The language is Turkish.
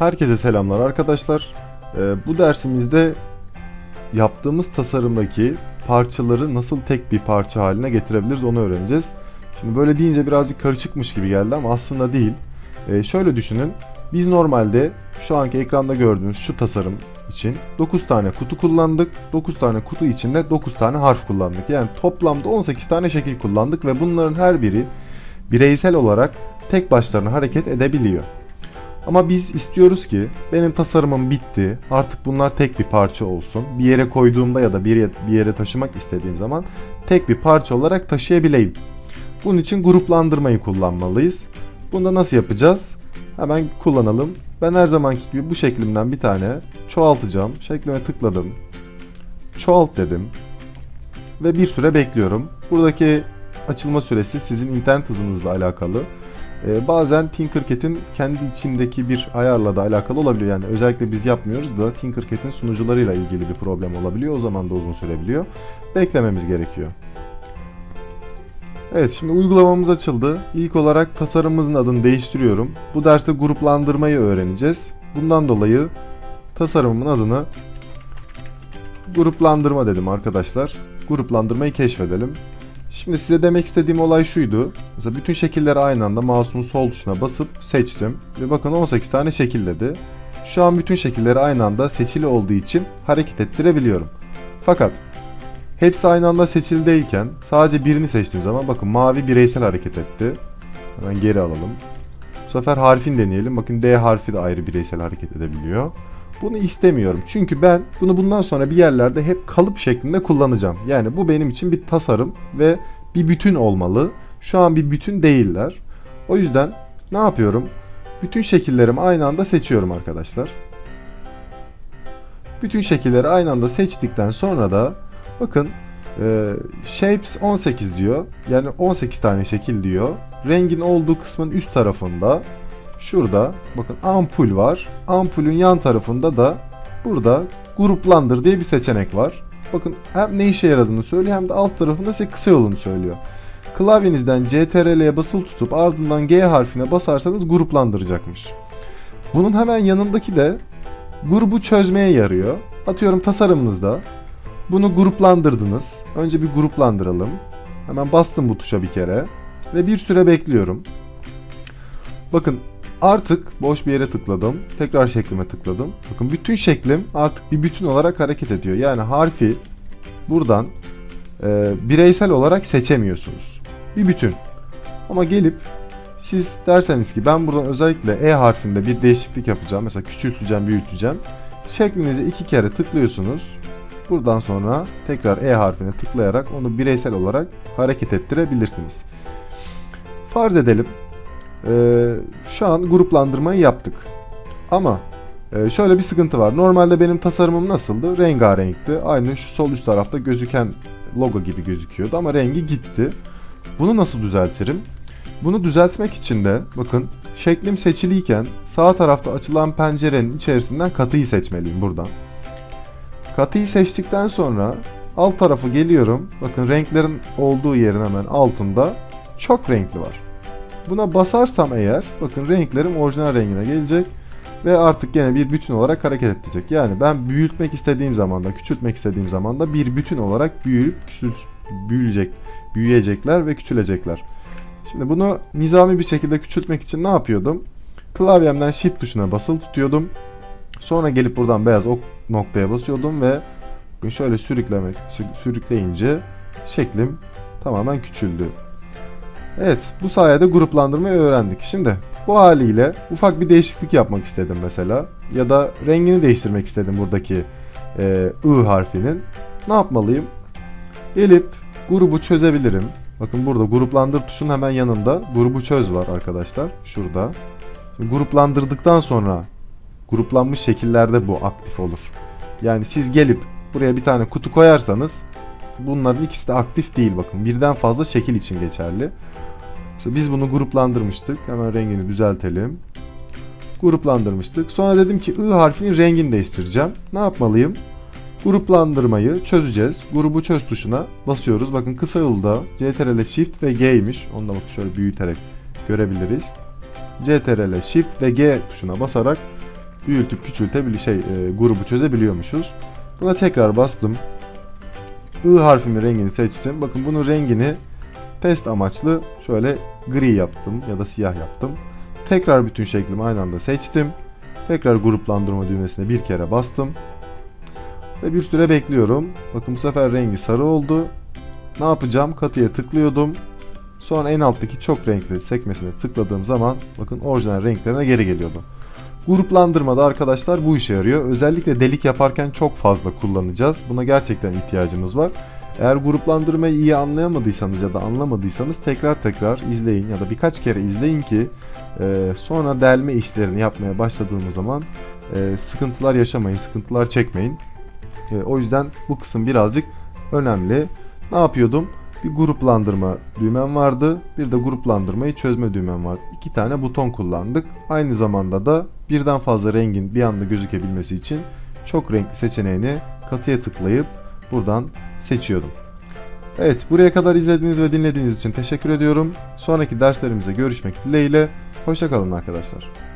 Herkese selamlar arkadaşlar. Ee, bu dersimizde yaptığımız tasarımdaki parçaları nasıl tek bir parça haline getirebiliriz onu öğreneceğiz. Şimdi böyle deyince birazcık karışıkmış gibi geldi ama aslında değil. Ee, şöyle düşünün. Biz normalde şu anki ekranda gördüğünüz şu tasarım için 9 tane kutu kullandık. 9 tane kutu içinde 9 tane harf kullandık. Yani toplamda 18 tane şekil kullandık ve bunların her biri bireysel olarak tek başlarına hareket edebiliyor. Ama biz istiyoruz ki benim tasarımım bitti. Artık bunlar tek bir parça olsun. Bir yere koyduğumda ya da bir yere, bir yere taşımak istediğim zaman tek bir parça olarak taşıyabileyim. Bunun için gruplandırmayı kullanmalıyız. Bunu da nasıl yapacağız? Hemen kullanalım. Ben her zamanki gibi bu şeklimden bir tane çoğaltacağım. Şeklime tıkladım. Çoğalt dedim. Ve bir süre bekliyorum. Buradaki açılma süresi sizin internet hızınızla alakalı. Ee, bazen Tinkercad'in kendi içindeki bir ayarla da alakalı olabiliyor. Yani özellikle biz yapmıyoruz da Tinkercad'in sunucularıyla ilgili bir problem olabiliyor. O zaman da uzun sürebiliyor. Beklememiz gerekiyor. Evet şimdi uygulamamız açıldı. İlk olarak tasarımımızın adını değiştiriyorum. Bu derste gruplandırmayı öğreneceğiz. Bundan dolayı tasarımımın adını gruplandırma dedim arkadaşlar. Gruplandırmayı keşfedelim. Şimdi size demek istediğim olay şuydu. Mesela bütün şekilleri aynı anda mouse'umun sol tuşuna basıp seçtim. Ve bakın 18 tane şekil dedi. Şu an bütün şekilleri aynı anda seçili olduğu için hareket ettirebiliyorum. Fakat hepsi aynı anda seçili değilken sadece birini seçtiğim zaman bakın mavi bireysel hareket etti. Hemen geri alalım. Bu sefer harfin deneyelim. Bakın D harfi de ayrı bireysel hareket edebiliyor. Bunu istemiyorum. Çünkü ben bunu bundan sonra bir yerlerde hep kalıp şeklinde kullanacağım. Yani bu benim için bir tasarım ve bir bütün olmalı. Şu an bir bütün değiller. O yüzden ne yapıyorum? Bütün şekillerimi aynı anda seçiyorum arkadaşlar. Bütün şekilleri aynı anda seçtikten sonra da bakın e, Shapes 18 diyor. Yani 18 tane şekil diyor. Rengin olduğu kısmın üst tarafında Şurada bakın ampul var. Ampulün yan tarafında da burada gruplandır diye bir seçenek var. Bakın hem ne işe yaradığını söylüyor hem de alt tarafında size kısa yolunu söylüyor. Klavyenizden CTRL'ye basılı tutup ardından G harfine basarsanız gruplandıracakmış. Bunun hemen yanındaki de grubu çözmeye yarıyor. Atıyorum tasarımınızda bunu gruplandırdınız. Önce bir gruplandıralım. Hemen bastım bu tuşa bir kere ve bir süre bekliyorum. Bakın Artık boş bir yere tıkladım. Tekrar şeklime tıkladım. Bakın bütün şeklim artık bir bütün olarak hareket ediyor. Yani harfi buradan e, bireysel olarak seçemiyorsunuz. Bir bütün. Ama gelip siz derseniz ki ben buradan özellikle E harfinde bir değişiklik yapacağım. Mesela küçülteceğim, büyüteceğim. Şeklinizi iki kere tıklıyorsunuz. Buradan sonra tekrar E harfine tıklayarak onu bireysel olarak hareket ettirebilirsiniz. Farz edelim ee, şu an gruplandırmayı yaptık. Ama e, şöyle bir sıkıntı var. Normalde benim tasarımım nasıldı? Rengarenkti. Aynı şu sol üst tarafta gözüken logo gibi gözüküyordu ama rengi gitti. Bunu nasıl düzeltirim? Bunu düzeltmek için de bakın şeklim seçiliyken sağ tarafta açılan pencerenin içerisinden katıyı seçmeliyim buradan. Katıyı seçtikten sonra alt tarafı geliyorum. Bakın renklerin olduğu yerin hemen altında çok renkli var. Buna basarsam eğer bakın renklerim orijinal rengine gelecek ve artık gene bir bütün olarak hareket edecek. Yani ben büyütmek istediğim zaman da küçültmek istediğim zaman da bir bütün olarak büyüyüp küçül büyüyecek, büyüyecekler ve küçülecekler. Şimdi bunu nizami bir şekilde küçültmek için ne yapıyordum? Klavyemden shift tuşuna basılı tutuyordum. Sonra gelip buradan beyaz ok noktaya basıyordum ve şöyle sürüklemek sürükleyince şeklim tamamen küçüldü. Evet bu sayede gruplandırmayı öğrendik. Şimdi bu haliyle ufak bir değişiklik yapmak istedim mesela. Ya da rengini değiştirmek istedim buradaki e, I harfinin. Ne yapmalıyım? Gelip grubu çözebilirim. Bakın burada gruplandır tuşunun hemen yanında grubu çöz var arkadaşlar. Şurada. Şimdi gruplandırdıktan sonra gruplanmış şekillerde bu aktif olur. Yani siz gelip buraya bir tane kutu koyarsanız bunların ikisi de aktif değil bakın. Birden fazla şekil için geçerli. İşte biz bunu gruplandırmıştık. Hemen rengini düzeltelim. Gruplandırmıştık. Sonra dedim ki I harfinin rengini değiştireceğim. Ne yapmalıyım? Gruplandırmayı çözeceğiz. Grubu çöz tuşuna basıyoruz. Bakın kısa yolda CTRL Shift ve G'ymiş. Onu da bakın şöyle büyüterek görebiliriz. CTRL Shift ve G tuşuna basarak büyütüp küçültebil şey e, grubu çözebiliyormuşuz. Buna tekrar bastım. I harfimin rengini seçtim. Bakın bunun rengini test amaçlı şöyle gri yaptım ya da siyah yaptım. Tekrar bütün şeklimi aynı anda seçtim. Tekrar gruplandırma düğmesine bir kere bastım. Ve bir süre bekliyorum. Bakın bu sefer rengi sarı oldu. Ne yapacağım? Katıya tıklıyordum. Sonra en alttaki çok renkli sekmesine tıkladığım zaman bakın orijinal renklerine geri geliyordu. Gruplandırmada arkadaşlar bu işe yarıyor. Özellikle delik yaparken çok fazla kullanacağız. Buna gerçekten ihtiyacımız var. Eğer gruplandırmayı iyi anlayamadıysanız ya da anlamadıysanız tekrar tekrar izleyin ya da birkaç kere izleyin ki e, sonra delme işlerini yapmaya başladığımız zaman e, sıkıntılar yaşamayın, sıkıntılar çekmeyin. E, o yüzden bu kısım birazcık önemli. Ne yapıyordum? Bir gruplandırma düğmem vardı. Bir de gruplandırmayı çözme düğmem vardı. İki tane buton kullandık. Aynı zamanda da birden fazla rengin bir anda gözükebilmesi için çok renkli seçeneğini katıya tıklayıp buradan seçiyordum. Evet buraya kadar izlediğiniz ve dinlediğiniz için teşekkür ediyorum. Sonraki derslerimize görüşmek dileğiyle. Hoşçakalın arkadaşlar.